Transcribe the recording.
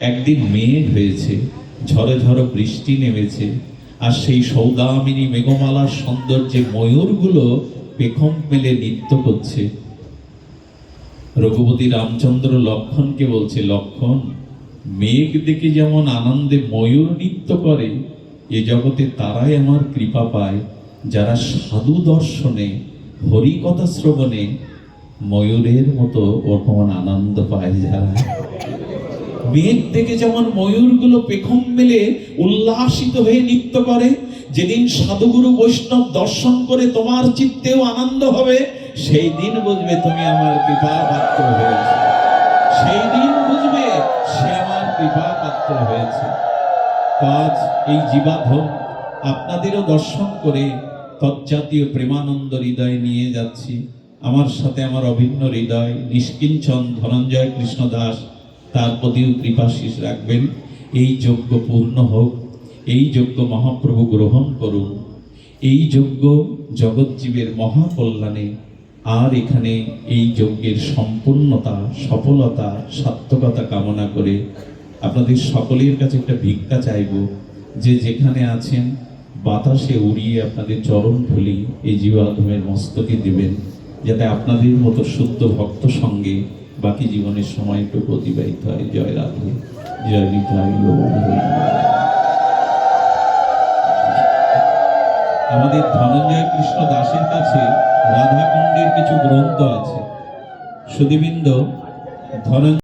একদিন মেঘ হয়েছে, ঝরে ঝড়ো বৃষ্টি নেমেছে, আর সেই সৌদামিনী মেঘমালার সৌন্দর্যে ময়ূরগুলো পেখম মেলে নৃত্য করছে। রঘুপতি রামচন্দ্র লক্ষণকে বলছে, লক্ষণ, মেঘ দেখে যেমন আনন্দে ময়ূর নৃত্য করে, এ জগতে তারাই আমার কৃপা পায়। যারা সাধু দর্শনে, হরিকথা শ্রবণে, ময়ূরের মতো অপমান আনন্দ পায় যারা। মেঘ থেকে যেমন ময়ূরগুলো পেখম মেলে উল্লাসিত হয়ে নৃত্য করে, যেদিন সাধুগুরু বৈষ্ণব দর্শন করে তোমার চিত্তেও আনন্দ হবে, সেই দিন বুঝবে তুমি আমার কৃপা পাত্র হয়েছে। সেই দিন বুঝবে সে আমার কৃপা পাত্র হয়েছে। কাজ এই জীবাধম আপনাদেরও দর্শন করে তজ্জাতীয় প্রেমানন্দ হৃদয় নিয়ে যাচ্ছি। আমার সাথে আমার অভিন্ন হৃদয়, নিষ্কিঞ্চন ধনঞ্জয় কৃষ্ণ দাস তার প্রতিও কৃপাশিস রাখবেন। এই যজ্ঞ পূর্ণ হোক, এই যজ্ঞ মহাপ্রভু গ্রহণ করুন। এই যজ্ঞ জগৎজীবের মহাকল্যাণে, আর এখানে এই যজ্ঞের সম্পূর্ণতা, সফলতা, সার্থকতা কামনা করে আপনাদের সকলের কাছে একটা ভিক্ষা চাইব যে যেখানে আছেন, বাতাসে উড়িয়ে আপনাদের চরণ ধুলি এই জীবাধমের মস্তকে দিবেন, যাতে আপনাদের মতো শুদ্ধ ভক্ত সঙ্গে বাকি জীবনের সময়টুকু অতিবাহিত হয়, জয় রাধে, জয় নিতাই আমাদের ধনঞ্জয় কৃষ্ণ দাসের কাছে রাধাকুণ্ডের কিছু গ্রন্থ আছে। সুদীবিন্দ ধনঞ্জয়